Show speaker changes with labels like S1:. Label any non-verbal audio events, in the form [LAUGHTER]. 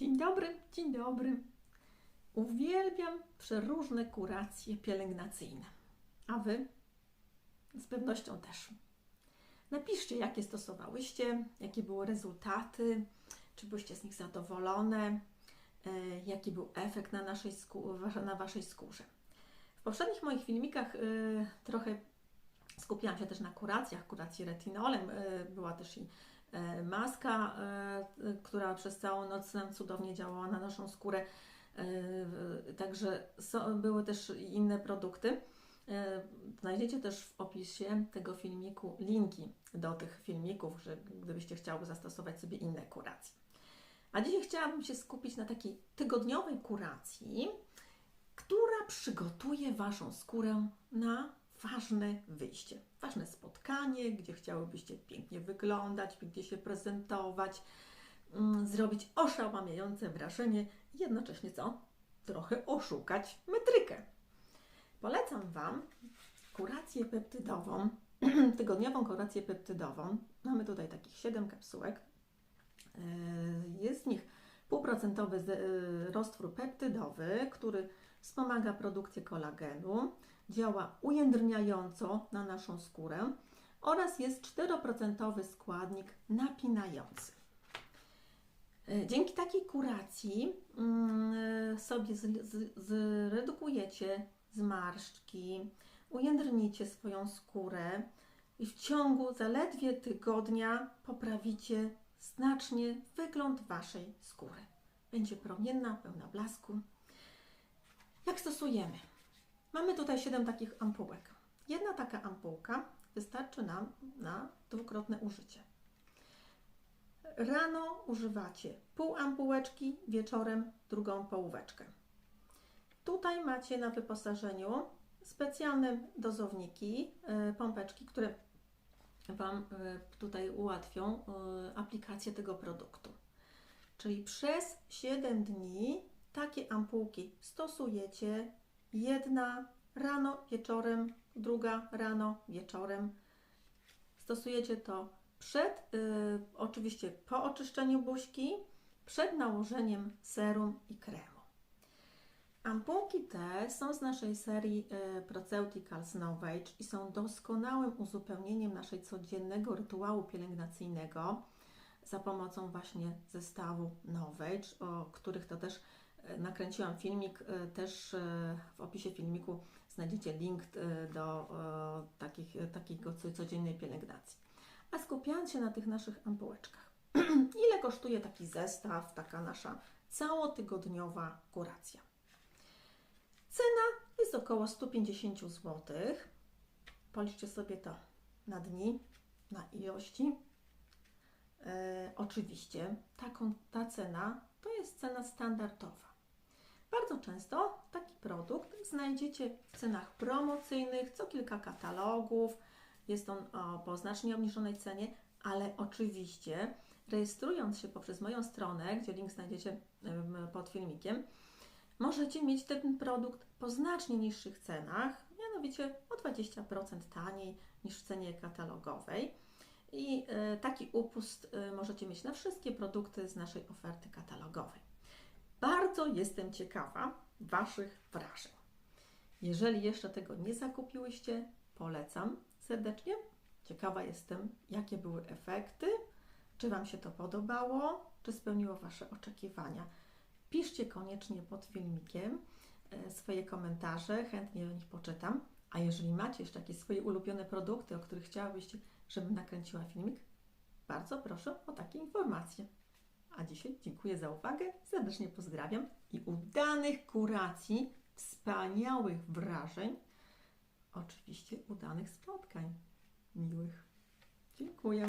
S1: Dzień dobry, dzień dobry. Uwielbiam przeróżne kuracje pielęgnacyjne. A Wy? Z pewnością też. Napiszcie, jakie stosowałyście, jakie były rezultaty, czy byłyście z nich zadowolone, e, jaki był efekt na, naszej na Waszej skórze. W poprzednich moich filmikach e, trochę skupiałam się też na kuracjach, kuracji retinolem. E, była też i maska, e, która przez całą noc nam cudownie działała na naszą skórę. E, Także były też inne produkty. E, Znajdziecie też w opisie tego filmiku linki do tych filmików, że gdybyście chciały zastosować sobie inne kuracje. A dzisiaj chciałabym się skupić na takiej tygodniowej kuracji, która przygotuje Waszą skórę na ważne wyjście, ważne spotkanie, gdzie chciałybyście pięknie wyglądać, pięknie się prezentować, mm, zrobić oszałamiające wrażenie jednocześnie co? Trochę oszukać metrykę. Polecam Wam kurację peptydową, [CLEARS THROAT] tygodniową kurację peptydową. Mamy tutaj takich 7 kapsułek. Yy, Jest w nich półprocentowy z- yy, roztwór peptydowy, który wspomaga produkcję kolagenu, działa ujędrniająco na naszą skórę oraz jest 4% składnik napinający. E, Dzięki takiej kuracji mm, sobie z- z- zredukujecie zmarszczki, ujędrnicie swoją skórę i w ciągu zaledwie tygodnia poprawicie znacznie wygląd Waszej skóry. Będzie promienna, pełna blasku. Jak stosujemy? Mamy tutaj 7 takich ampułek. Jedna taka ampułka wystarczy nam na dwukrotne użycie. Rano używacie pół ampułeczki, wieczorem drugą połóweczkę. Tutaj macie na wyposażeniu specjalne dozowniki, y, pompeczki, które Wam y, tutaj ułatwią y, aplikację tego produktu. Czyli przez 7 dni takie ampułki stosujecie. Jedna rano, wieczorem, druga rano, wieczorem. Stosujecie to przed, y, oczywiście po oczyszczeniu buźki, przed nałożeniem serum i kremu. Ampułki te są z naszej serii y, Proceuticals Novage i są doskonałym uzupełnieniem naszej codziennego rytuału pielęgnacyjnego za pomocą właśnie zestawu Novage, o których to też y, nakręciłam filmik. y, Też y, w opisie filmiku znajdziecie link do takich, takiego co- codziennej pielęgnacji. A skupiając się na tych naszych ampułeczkach, [CLEARS THROAT] ile kosztuje taki zestaw, taka nasza całotygodniowa kuracja? Cena jest około 150 zł. Policzcie sobie to na dni, na ilości. E, oczywiście taką, ta cena to jest cena standardowa. Bardzo często taki produkt znajdziecie w cenach promocyjnych, co kilka katalogów. Jest on o, po znacznie obniżonej cenie, ale oczywiście rejestrując się poprzez moją stronę, gdzie link znajdziecie pod filmikiem, możecie mieć ten produkt po znacznie niższych cenach, mianowicie o 20% taniej niż w cenie katalogowej. I e, taki upust e, możecie mieć na wszystkie produkty z naszej oferty katalogowej. Bardzo jestem ciekawa Waszych wrażeń. Jeżeli jeszcze tego nie zakupiłyście, polecam serdecznie. Ciekawa jestem, jakie były efekty, czy Wam się to podobało, czy spełniło Wasze oczekiwania. Piszcie koniecznie pod filmikiem e, swoje komentarze, chętnie o nich poczytam. A jeżeli macie jeszcze jakieś swoje ulubione produkty, o których chciałabyście, żebym nakręciła filmik, bardzo proszę o takie informacje. A dzisiaj dziękuję za uwagę, serdecznie pozdrawiam i udanych kuracji, wspaniałych wrażeń, oczywiście udanych spotkań miłych. Dziękuję.